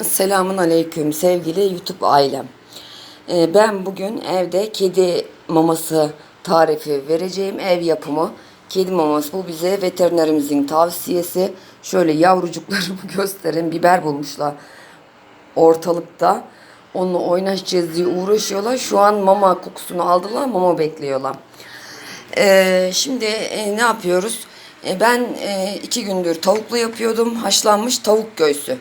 Selamun Aleyküm sevgili YouTube ailem. Ee, Ben bugün evde kedi maması tarifi vereceğim. Ev yapımı kedi maması. Bu bize veterinerimizin tavsiyesi. Şöyle yavrucuklarımı göstereyim. Biber bulmuşlar ortalıkta. Onunla oynaşacağız diye uğraşıyorlar. Şu an mama kokusunu aldılar. Mama bekliyorlar. Ee, şimdi e, ne yapıyoruz? E, ben e, iki gündür tavuklu yapıyordum. Haşlanmış tavuk göğsü.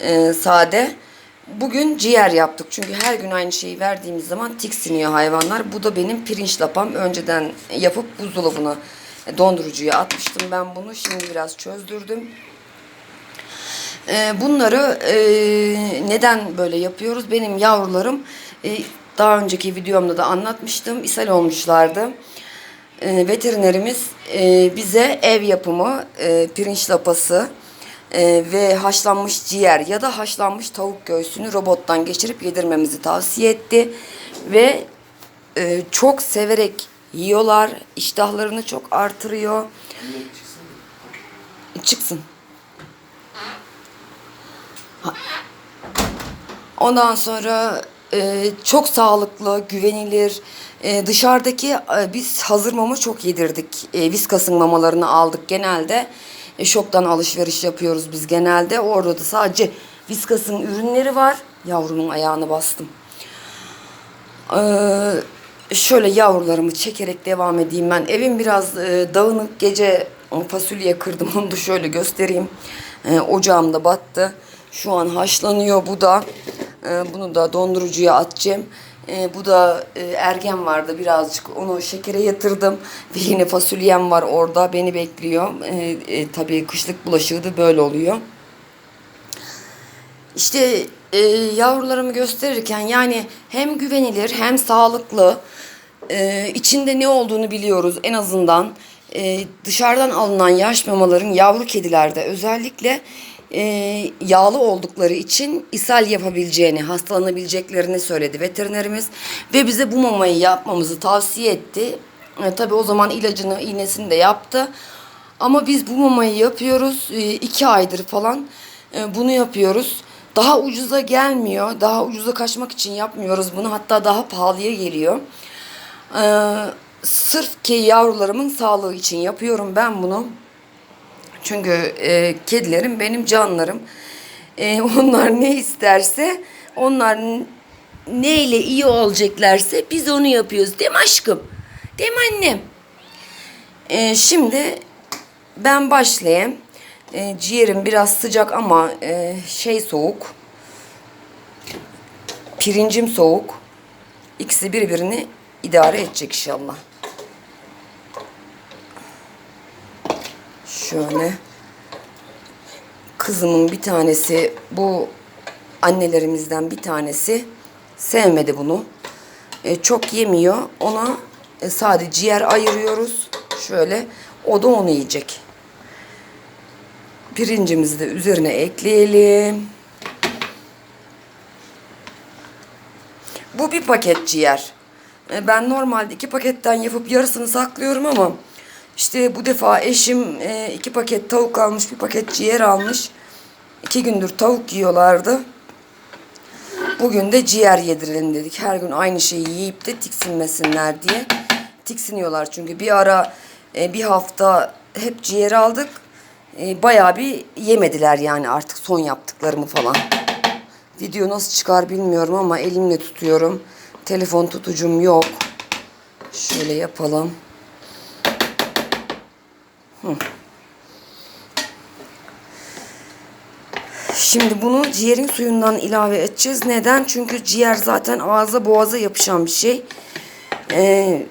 E, sade. Bugün ciğer yaptık. Çünkü her gün aynı şeyi verdiğimiz zaman tiksiniyor hayvanlar. Bu da benim pirinç lapam. Önceden yapıp buzdolabına dondurucuya atmıştım ben bunu. Şimdi biraz çözdürdüm. E, bunları e, neden böyle yapıyoruz? Benim yavrularım e, daha önceki videomda da anlatmıştım. ishal olmuşlardı. Veterinerimiz bize ev yapımı pirinç lapası e, ve haşlanmış ciğer ya da haşlanmış tavuk göğsünü robottan geçirip yedirmemizi tavsiye etti. Ve e, çok severek yiyorlar. İştahlarını çok artırıyor. Çıksın. Ondan sonra e, çok sağlıklı, güvenilir. E, dışarıdaki e, biz hazır mama çok yedirdik. E, Viskas'ın mamalarını aldık genelde. E, şoktan alışveriş yapıyoruz biz genelde. Orada da sadece Viskas'ın ürünleri var. Yavrumun ayağını bastım. Ee, şöyle yavrularımı çekerek devam edeyim ben. Evim biraz e, dağınık. Gece fasulye kırdım. Onu da şöyle göstereyim. E, ocağım da battı. Şu an haşlanıyor bu da. E, bunu da dondurucuya atacağım. E, bu da e, ergen vardı birazcık. Onu şekere yatırdım. Ve yine fasulyem var orada. Beni bekliyor. E, e, tabii kışlık bulaşığı da böyle oluyor. İşte e, yavrularımı gösterirken yani hem güvenilir hem sağlıklı e, içinde ne olduğunu biliyoruz en azından e, dışarıdan alınan yaş mamaların yavru kedilerde özellikle e, yağlı oldukları için ishal yapabileceğini, hastalanabileceklerini söyledi veterinerimiz ve bize bu mamayı yapmamızı tavsiye etti. E, tabii o zaman ilacını, iğnesini de yaptı. Ama biz bu mamayı yapıyoruz. E, iki aydır falan e, bunu yapıyoruz. Daha ucuza gelmiyor. Daha ucuza kaçmak için yapmıyoruz bunu. Hatta daha pahalıya geliyor. Ee, sırf ki yavrularımın sağlığı için yapıyorum ben bunu. Çünkü e, kedilerim benim canlarım. E, onlar ne isterse, onlar neyle iyi olacaklarsa biz onu yapıyoruz. Değil mi aşkım? Değil mi annem? E, şimdi ben başlayayım. E, ciğerim biraz sıcak ama e, şey soğuk. Pirincim soğuk. İkisi birbirini idare edecek inşallah. Şöyle. Kızımın bir tanesi bu annelerimizden bir tanesi sevmedi bunu. E, çok yemiyor. Ona e, sadece ciğer ayırıyoruz. Şöyle. O da onu yiyecek. Pirincimizi de üzerine ekleyelim. Bu bir paket ciğer. E, Ben normalde iki paketten yapıp yarısını saklıyorum ama işte bu defa eşim e, iki paket tavuk almış, bir paket ciğer almış. İki gündür tavuk yiyorlardı. Bugün de ciğer yedirelim dedik. Her gün aynı şeyi yiyip de tiksinmesinler diye. Tiksiniyorlar çünkü bir ara e, bir hafta hep ciğer aldık. E, bayağı bir yemediler yani artık son yaptıklarımı falan. Video nasıl çıkar bilmiyorum ama elimle tutuyorum. Telefon tutucum yok. Şöyle yapalım. Şimdi bunu ciğerin suyundan ilave edeceğiz. Neden? Çünkü ciğer zaten ağza boğaza yapışan bir şey. Ee,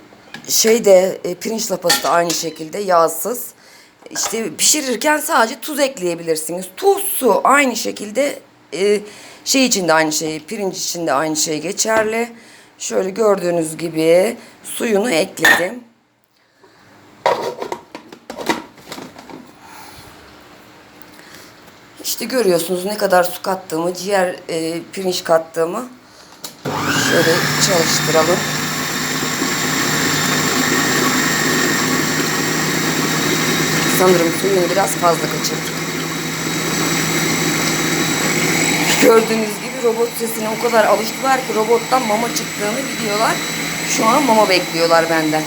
şey de e, pirinç lapası da aynı şekilde yağsız. İşte pişirirken sadece tuz ekleyebilirsiniz. Tuz, su aynı şekilde e, şey için de aynı şey, pirinç için de aynı şey geçerli. Şöyle gördüğünüz gibi suyunu ekledim. İşte görüyorsunuz ne kadar su kattığımı, ciğer e, pirinç kattığımı. Şöyle çalıştıralım. Sanırım suyunu biraz fazla kaçırdık. Gördüğünüz gibi robot sesine o kadar alıştılar ki robottan mama çıktığını biliyorlar. Şu an mama bekliyorlar benden.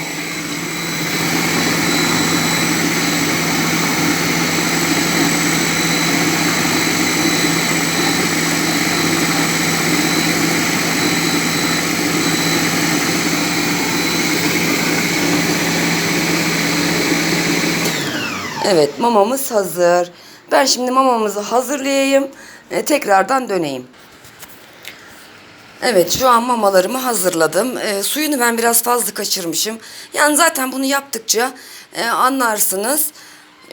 Evet mamamız hazır. Ben şimdi mamamızı hazırlayayım. E, tekrardan döneyim. Evet şu an mamalarımı hazırladım. E, suyunu ben biraz fazla kaçırmışım. Yani zaten bunu yaptıkça e, anlarsınız.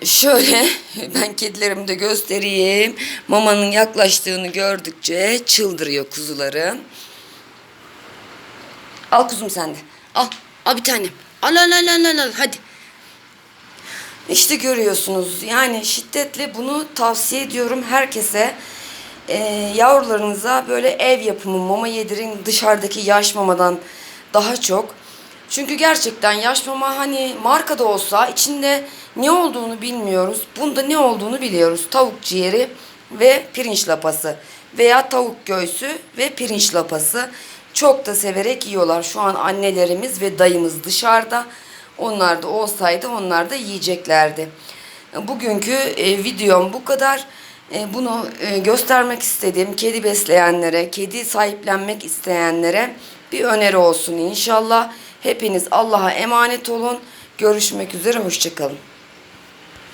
Şöyle ben kedilerimi de göstereyim. Mamanın yaklaştığını gördükçe çıldırıyor kuzularım. Al kuzum sen de. Al. Al bir tanem. Al al al al al, al. Hadi. İşte görüyorsunuz yani şiddetle bunu tavsiye ediyorum herkese. Ee, yavrularınıza böyle ev yapımı mama yedirin dışarıdaki yaş mamadan daha çok. Çünkü gerçekten yaş mama hani markada olsa içinde ne olduğunu bilmiyoruz. Bunda ne olduğunu biliyoruz. Tavuk ciğeri ve pirinç lapası veya tavuk göğsü ve pirinç lapası. Çok da severek yiyorlar. Şu an annelerimiz ve dayımız dışarıda. Onlar da olsaydı onlar da yiyeceklerdi. Bugünkü e, videom bu kadar. E, bunu e, göstermek istedim. Kedi besleyenlere, kedi sahiplenmek isteyenlere bir öneri olsun inşallah. Hepiniz Allah'a emanet olun. Görüşmek üzere, hoşçakalın.